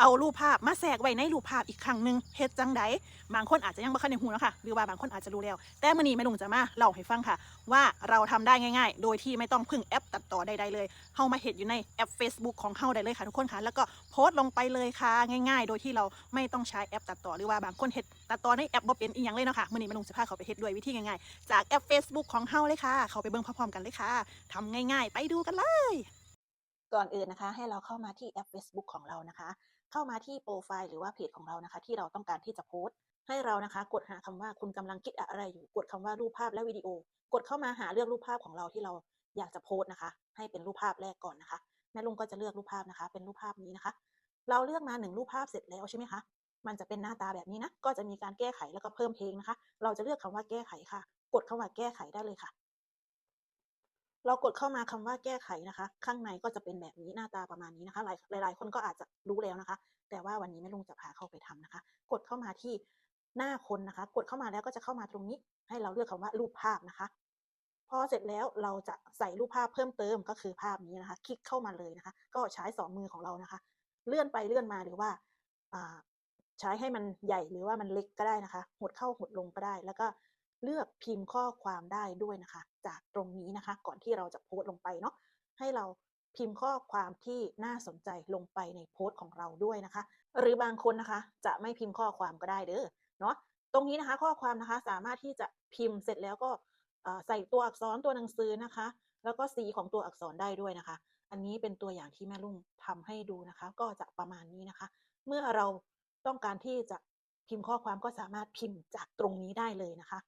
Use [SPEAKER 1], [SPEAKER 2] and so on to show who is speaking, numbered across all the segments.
[SPEAKER 1] เอารูปภาพมาแทรกไว้ในรูปภาพอีกครั้งหนึ่งเฮ็ดจังใดบางคนอาจจะยังบ่คันได้ฮู้เนะค่ะหรือว่าบางคนอาจจะรู้แล้ว แต่มื้อนี้แม่ลุงจะมาเล่าให้ฟังค่ะ ว่าเราทำได้ง่าย ๆ โดยที่ไม่ต้องพึ่งแอปตัดต่อใดๆเลยเฮามาเฮ็ดอยู่ในแอป Facebook ของเฮาได้เลยค่ะทุกคนค่ะ แล้วก็โพสต์ลงไปเลยค่ะง่ายๆ โดยที่เราไม่ต้องใช้แอปตัดต่อหรือว่าบางคนเฮ็ดตัดต่อในแอปบ่เป็นอีหยังเลยเนาะค่ะมื้อนี้แม่ลุงจะพาเขาไปเฮ็ดด้วยวิธีง่ายๆจากแอป Facebook ของเฮาเลยค่ะ เขาไปเบิ่งพร้อมๆกันเลยค่ะทำง่าย ๆ ไปดูกันเลย ก่อนอื่นนะคะ ให้เราเข้ามาที่แอป Facebook ของเรานะคะ เข้ามาที่โปรไฟล์หรือว่าเพจของเรานะคะ ที่เราต้องการที่จะโพสต์ ให้เรานะคะ กดหาคำว่าคุณกำลังคิดอะไรอยู่ กดคำว่ารูปภาพและวิดีโอ กดเข้ามาหาเลือกรูปภาพของเราที่เราอยากจะโพสต์นะคะ ให้เป็นรูปภาพแรกก่อนนะคะแม่ลุงก็จะเลือกรูปภาพนะคะ เป็นรูปภาพนี้นะคะ เราเลือกมาหนึ่งรูปภาพเสร็จแล้วใช่ไหมคะมันจะเป็นหน้าตาแบบนี้นะ ก็จะมีการแก้ไขแล้วก็เพิ่มเพลงนะคะ เราจะเลือกคำว่าแก้ไขค่ะ กดคำว่าแก้ไขได้เลยค่ะ เรากดเข้ามาคำว่าแก้ไขนะคะ ข้างในก็จะเป็นแบบนี้หน้าตาประมาณนี้นะคะหลายหลายๆคนก็อาจจะรู้แล้วนะคะ แต่ว่าวันนี้แม่ลุงจะพาเข้าไปทำนะคะ กดเข้ามาที่หน้าคนนะคะ กดเข้ามาแล้วก็จะเข้ามาตรงนี้ ให้เราเลือกคำว่ารูปภาพนะคะพอเสร็จแล้วเราจะใส่รูปภาพเพิ่มเติมก็คือภาพนี้นะคะ คลิกเข้ามาเลยนะคะ ก็ใช้สองมือของเรานะคะ เลื่อนไปเลื่อนมาหรือว่าใช้ให้มันใหญ่หรือว่ามันเล็กก็ได้นะคะ หดเข้าหดลงก็ได้ แล้วก็ เลือกพิมพ์ข้อความได้ด้วยนะคะ จากตรงนี้นะคะ ก่อนที่เราจะโพสต์ลงไปเนาะให้เราพิมพ์ข้อความที่น่าสนใจลงไปในโพสต์ของเราด้วยนะคะ หรือบางคนนะคะ จะไม่พิมพ์ข้อความก็ได้เด้อเนาะตรงนี้นะคะข้อความนะคะสามารถที่จะพิมพ์เสร็จแล้วก็ใส่ตัวอักษรตัวหนังสือนะคะ แล้วก็สีของตัวอักษรได้ด้วยนะคะ อันนี้เป็นตัวอย่างที่แม่ลุงทำให้ดูนะคะ ก็จะประมาณนี้นะคะ เมื่อเราต้องการที่จะพิมพ์ข้อความก็สามารถพิมพ์จากตรงนี้ได้เลยนะคะ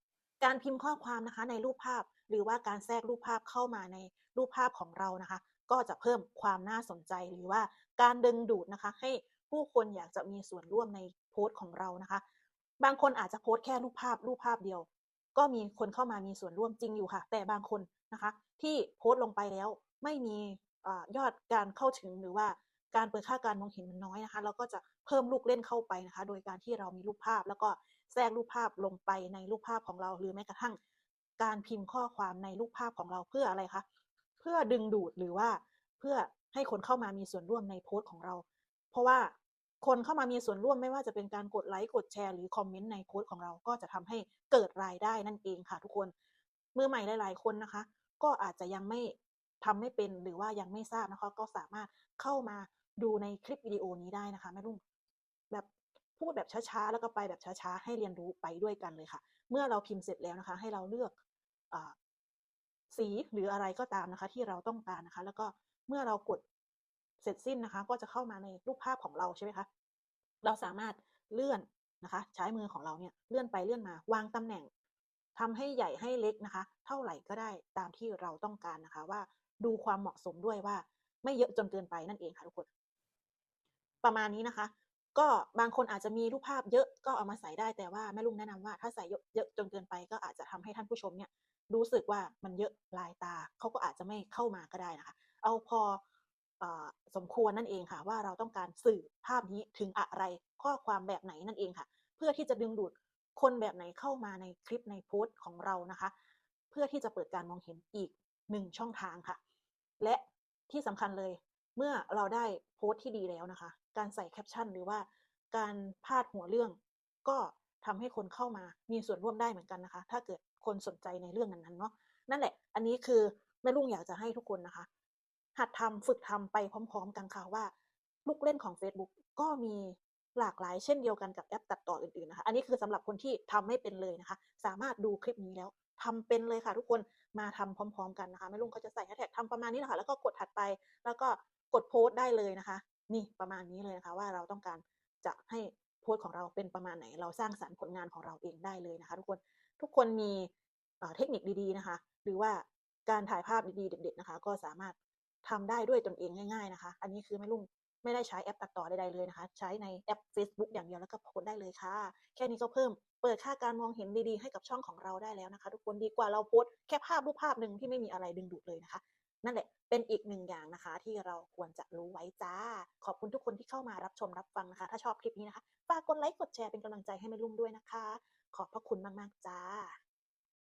[SPEAKER 1] การพิมพ์ข้อความนะคะในรูปภาพ หรือว่าการแทรกรูปภาพเข้ามาในรูปภาพของเรานะคะ ก็จะเพิ่มความน่าสนใจหรือว่าการดึงดูดนะคะ ให้ผู้คนอยากจะมีส่วนร่วมในโพสต์ของเรานะคะ บางคนอาจจะโพสต์แค่รูปภาพรูปภาพเดียว ก็มีคนเข้ามามีส่วนร่วมจริงอยู่ค่ะ แต่บางคนนะคะ ที่โพสต์ลงไปแล้วไม่มีอยอดการเข้าถึงหรือว่า การเปิดค่าการมองเห็นมันน้อยนะคะ เราก็จะเพิ่มลูกเล่นเข้าไปนะคะ โดยการที่เรามีรูปภาพ แล้วก็แทรกรูปภาพลงไปในรูปภาพของเรา หรือแม้กระทั่งการพิมพ์ข้อความในรูปภาพของเราเพื่ออะไรคะเพื่อดึงดูดหรือว่าเพื่อให้คนเข้ามามีส่วนร่วมในโพสต์ของเรา เพราะว่าคนเข้ามามีส่วนร่วมไม่ว่าจะเป็นการกดไลค์กดแชร์หรือคอมเมนต์ในโพสต์ของเราก็จะทำให้เกิดรายได้นั่นเองค่ะ ทุกคนมือใหม่หลาย ๆ คนนะคะ ก็อาจจะยังไม่ทำไม่เป็นหรือว่ายังไม่ทราบนะคะ ก็สามารถเข้ามา ดูในคลิปวิดีโอนี้ได้นะคะแม่ลุงแบบพูดแบบช้าๆ แล้วก็ไปแบบช้าๆ ให้เรียนรู้ไปด้วยกันเลยค่ะ เมื่อเราพิมพ์เสร็จแล้วนะคะ ให้เราเลือกอสีหรืออะไรก็ตามนะคะ ที่เราต้องการนะคะ แล้วก็เมื่อเรากดเสร็จสิ้นนะคะ ก็จะเข้ามาในรูปภาพของเราใช่ไหมคะเราสามารถเลื่อนนะคะ ใช้มือของเราเนี่ยเลื่อนไปเลื่อนมาวางตำแหน่งทำให้ใหญ่ให้เล็กนะคะ เท่าไหร่ก็ได้ตามที่เราต้องการนะคะ ว่าดูความเหมาะสมด้วยว่าไม่เยอะจนเกินไปนั่นเองค่ะทุกคน ประมาณนี้นะคะ ก็บางคนอาจจะมีรูปภาพเยอะก็เอามาใส่ได้แต่ว่าแม่ลุงแนะนำว่าถ้าใส่เยอะจนเกินไป ก็อาจจะทำให้ท่านผู้ชมเนี่ยรู้สึกว่ามันเยอะลายตาเขาก็อาจจะไม่เข้ามาก็ได้นะคะ เอาพอออสมควรนั่นเองค่ะ ว่าเราต้องการสื่อภาพนี้ถึงอะไรข้อความแบบไหนนั่นเองค่ะ เพื่อที่จะดึงดูดคนแบบไหนเข้ามาในคลิปในโพสต์ของเรานะคะ เพื่อที่จะเปิดการมองเห็นอีกหนึ่งช่องทางค่ะ และที่สำคัญเลย เมื่อเราได้โพสต์ที่ดีแล้วนะคะ การใส่แคปชั่นหรือว่าการพาดหัวเรื่อง ก็ทำให้คนเข้ามามีส่วนร่วมได้เหมือนกันนะคะ ถ้าเกิดคนสนใจในเรื่องนั้นๆเนาะนั่นแหละ อันนี้คือแม่ลุงอยากจะให้ทุกคนนะคะ หัดทำฝึกทำไปพร้อม ๆ กันค่ะว่าลูกเล่นของ Facebook ก็มีหลากหลายเช่นเดียวกันกับแอปตัดต่ออื่นๆนะคะ อันนี้คือสำหรับคนที่ทำไม่เป็นเลยนะคะ สามารถดูคลิปนี้แล้วทำเป็นเลยค่ะ ทุกคนมาทำพร้อม ๆ กันนะคะแม่ลุงก็จะใส่แฮชแท็กทำประมาณนี้แหละค่ะแล้วก็กดถัดไป แล้วก็ กดโพสต์ได้เลยนะคะ นี่ประมาณนี้เลยนะคะว่าเราต้องการจะให้โพสต์ของเราเป็นประมาณไหน เราสร้างสรรค์ผลงานของเราเองได้เลยนะคะทุกคนทุกคนมีเทคนิคดีๆนะคะ หรือว่าการถ่ายภาพดีๆเด็ดๆนะคะ ก็สามารถทำได้ด้วยตนเองง่าย ๆนะคะ อันนี้คือแม่ลุงไม่ได้ใช้แอปตัดต่อใดๆเลยนะคะ ใช้ในแอป Facebook อย่างเดียวแล้วก็โพสได้เลยค่ะ แค่นี้ก็เพิ่มเปิดค่าการมองเห็นดีๆ ให้กับช่องของเราได้แล้วนะคะ ทุกคนดีกว่าเราโพสแค่ภาพรูปภาพหนึ่งที่ไม่มีอะไรดึงดูดเลยนะคะ นั่นแหละเป็นอีกหนึ่งอย่างนะคะ ที่เราควรจะรู้ไว้จ้า ขอบคุณทุกคนที่เข้ามารับชมรับฟังนะคะ ถ้าชอบคลิปนี้นะคะฝากกดไลค์กดแชร์เป็นกำลังใจให้แม่ลุงด้วยนะคะ ขอบพระคุณมากๆจ้า